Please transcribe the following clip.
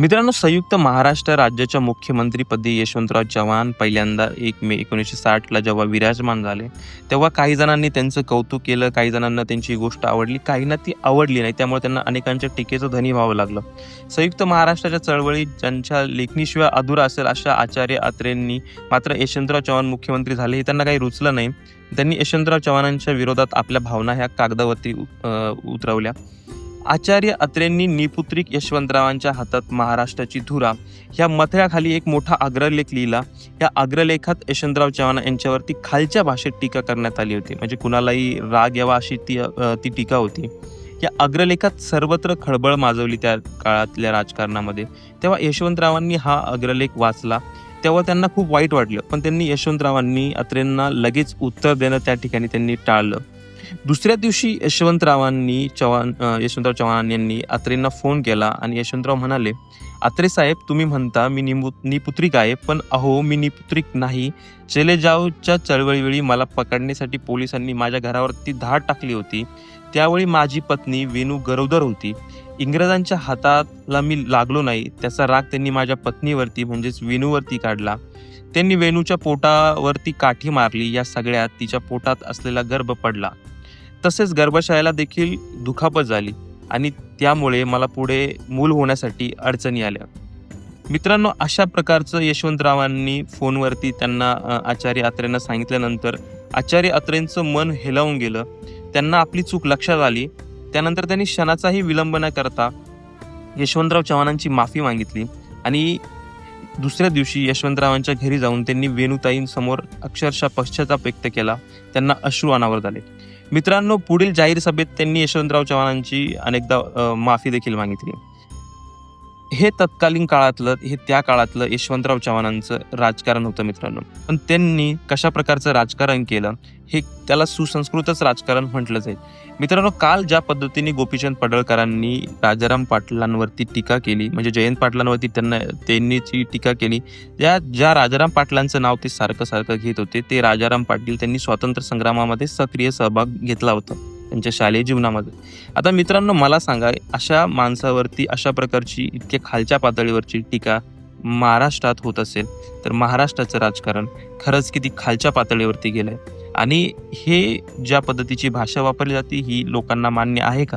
मित्रांनो संयुक्त महाराष्ट्र राज्याच्या मुख्यमंत्रीपदी यशवंतराव चव्हाण पहिल्यांदा एक मे एकोणीसशे साठला जेव्हा विराजमान झाले तेव्हा काही जणांनी त्यांचं कौतुक केलं काही जणांना त्यांची गोष्ट आवडली काहींना ती आवडली नाही त्यामुळे त्यांना अनेकांच्या टीकेचं धनी व्हावं लागलं. संयुक्त महाराष्ट्राच्या चळवळीत ज्यांच्या लेखणीशिवाय अधुरा असेल अशा आचार्य अत्रेंनी मात्र यशवंतराव चव्हाण मुख्यमंत्री झाले हे त्यांना काही रुचलं नाही. त्यांनी यशवंतराव चव्हाणांच्या विरोधात आपल्या भावना ह्या कागदावरती उ- उतरवल्या. आचार्य अत्रेंनी निपुत्रिक यशवंतरावांच्या हातात महाराष्ट्राची धुरा ह्या मथळ्याखाली एक मोठा अग्रलेख लिहिला. या अग्रलेखात यशवंतराव चव्हाण यांच्यावरती खालच्या भाषेत टीका करण्यात आली होती. म्हणजे कुणालाही राग यावा अशी ती ती टीका होती. या अग्रलेखात सर्वत्र खळबळ माजवली त्या काळातल्या राजकारणामध्ये. तेव्हा यशवंतरावांनी हा अग्रलेख वाचला. तेव्हा त्यांना खूप वाईट वाटलं. पण त्यांनी यशवंतरावांनी अत्रेंना लगेच उत्तर देणं त्या ठिकाणी त्यांनी टाळलं. दुसऱ्या दिवशी यशवंतरावांनी चव्हाण यशवंतराव चव्हाण यांनी अत्रेंना फोन केला आणि यशवंतराव म्हणाले अत्रे साहेब तुम्ही म्हणता मी निमु निपुत्रिक आहे पण अहो मी निपुत्रिक नाही. चलेजावच्या चळवळीवेळी मला पकडण्यासाठी पोलिसांनी माझ्या घरावरती धाड टाकली होती. त्यावेळी माझी पत्नी वेणू गरोदर होती. इंग्रजांच्या हाताला मी लागलो नाही. त्याचा राग त्यांनी माझ्या पत्नीवरती म्हणजेच वेणूवरती काढला. त्यांनी वेणूच्या पोटावरती काठी मारली. या सगळ्यात तिच्या पोटात असलेला गर्भ पडला. तसेच गर्भाशयाला देखील दुखापत झाली आणि त्यामुळे मला पुढे मूल होण्यासाठी अडचणी आल्या. मित्रांनो अशा प्रकारचं यशवंतरावांनी फोनवरती त्यांना आचार्य अत्रेंना सांगितल्यानंतर आचार्य अत्रेंचं मन हेलावून गेलं. त्यांना आपली चूक लक्षात आली. त्यानंतर त्यांनी क्षणाचाही विलंब न करता यशवंतराव चव्हाणांची माफी मागितली आणि दुसऱ्या दिवशी यशवंतरावांच्या घरी जाऊन त्यांनी वेणुताईंसमोर अक्षरशः पश्चाताप व्यक्त केला. त्यांना अश्रू अनावर झाले. मित्रांनो पुढील जाहीर सभेत त्यांनी यशवंतराव चव्हाणांची अनेकदा माफी देखील मागितली. हे तत्कालीन काळातलं हे त्या काळातलं यशवंतराव चव्हाणांचं राजकारण होतं मित्रांनो. पण त्यांनी कशा प्रकारचं राजकारण केलं हे त्याला सुसंस्कृतच राजकारण म्हटलं जाईल मित्रांनो काल ज्या पद्धतीने गोपीचंद पडळकरांनी राजाराम पाटलांवरती टीका केली म्हणजे जयंत पाटलांवरती त्यांना त्यांनी जी टीका केली त्या ज्या राजाराम पाटलांचं नाव ते सारखं सारखं घेत होते ते राजाराम पाटील त्यांनी स्वातंत्र्य संग्रामामध्ये सक्रिय सहभाग घेतला होता. त्यांच्या शालेय जीवनामध्ये. आता मित्रांनो मला सांगा अशा माणसावरती अशा प्रकारची इतक्या खालच्या पातळीवरची टीका महाराष्ट्रात होत असेल तर महाराष्ट्राचं राजकारण खरंच किती खालच्या पातळीवरती गेलंय. आणि हे ज्या पद्धतीची भाषा वापरली जाते ही लोकांना मान्य आहे का?